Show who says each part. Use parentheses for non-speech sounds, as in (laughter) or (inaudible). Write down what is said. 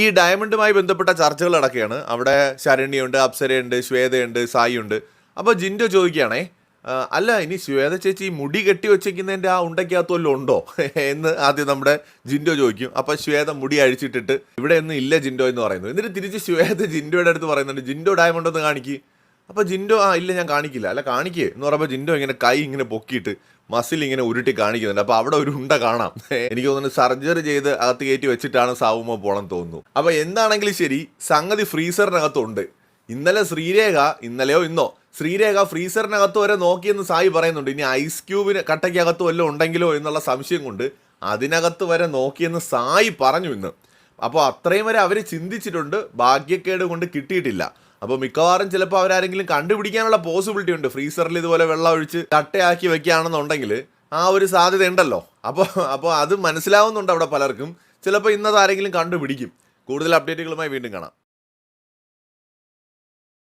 Speaker 1: ഈ ഡയമണ്ടുമായി ബന്ധപ്പെട്ട ചർച്ചകൾ നടക്കുകയാണ് അവിടെ ശരണ്യുണ്ട് അപ്സരയുണ്ട് ശ്വേതയുണ്ട് സായിയുണ്ട്. അപ്പോൾ ജിൻഡോ ചോദിക്കുകയാണേ അല്ല ഇനി ശ്വേത ചേച്ചി മുടി കെട്ടി വെച്ചേക്കുന്നതിന്റെ ആ ഉണ്ടയ്ക്കകത്ത് വല്ലതും ഉണ്ടോ? എന്ന് ആദ്യം നമ്മുടെ ജിൻഡോ ചോദിക്കും. അപ്പോൾ ശ്വേത മുടി അഴിച്ചിട്ടിട്ട് ഇവിടെ ഒന്നും ഇല്ല ജിൻഡോ എന്ന് പറയുന്നു. എന്നിട്ട് തിരിച്ച് ശ്വേത ജിൻഡോയുടെ അടുത്ത് പറയുന്നുണ്ട് ജിൻഡോ ഡയമണ്ട് ഒന്ന് കാണിക്ക്. അപ്പോൾ ജിൻഡോ ആ ഇല്ല ഞാൻ കാണിക്കില്ല. അല്ല കാണിക്കേ. എന്ന് പറയുമ്പോൾ ജിൻഡോ ഇങ്ങനെ കൈ ഇങ്ങനെ പൊക്കിയിട്ട് മസിൽ ഇങ്ങനെ ഉരുട്ടി കാണിക്കുന്നുണ്ട്. അപ്പോൾ അവിടെ ഒരു ഉണ്ട കാണാം. (laughs) എനിക്ക് തോന്നുന്നു സർജറി ചെയ്ത് അകത്ത് കയറ്റി വെച്ചിട്ടാണ് സാവുമോ പോകണം തോന്നുന്നു. അപ്പോൾ എന്താണെങ്കിലും ശരി സംഗതി ഫ്രീസറിനകത്തുണ്ട്. ഇന്നലെ ശ്രീരേഖ ഇന്നലെയോ ഇന്നോ ശ്രീരേഖ ഫ്രീസറിനകത്ത് വരെ നോക്കിയെന്ന് സായി പറയുന്നുണ്ട്. ഇനി ഐസ് ക്യൂബിന് കട്ടയ്ക്കകത്ത് വല്ലതും ഉണ്ടെങ്കിലോ എന്നുള്ള സംശയം കൊണ്ട് അതിനകത്ത് വരെ നോക്കിയെന്ന് സായി പറഞ്ഞു ഇന്ന്. അപ്പോൾ അത്രയും വരെ അവർ ചിന്തിച്ചിട്ടുണ്ട്. ഭാഗ്യക്കേട് കൊണ്ട് കിട്ടിയിട്ടില്ല. അപ്പോൾ മിക്കവാറും ചിലപ്പോൾ അവരാരെങ്കിലും കണ്ടുപിടിക്കാനുള്ള പോസിബിലിറ്റി ഉണ്ട്. ഫ്രീസറിൽ ഇതുപോലെ വെള്ളം ഒഴിച്ച് തട്ടയാക്കി വെക്കുകയാണെന്നുണ്ടെങ്കിൽ ആ ഒരു സാധ്യത ഉണ്ടല്ലോ. അപ്പോൾ അപ്പോൾ അത് മനസ്സിലാവുന്നുണ്ട് അവിടെ പലർക്കും. ചിലപ്പോൾ ഇന്നത് ആരെങ്കിലും കണ്ടുപിടിക്കും. കൂടുതൽ അപ്ഡേറ്റുകളുമായി വീണ്ടും കാണാം.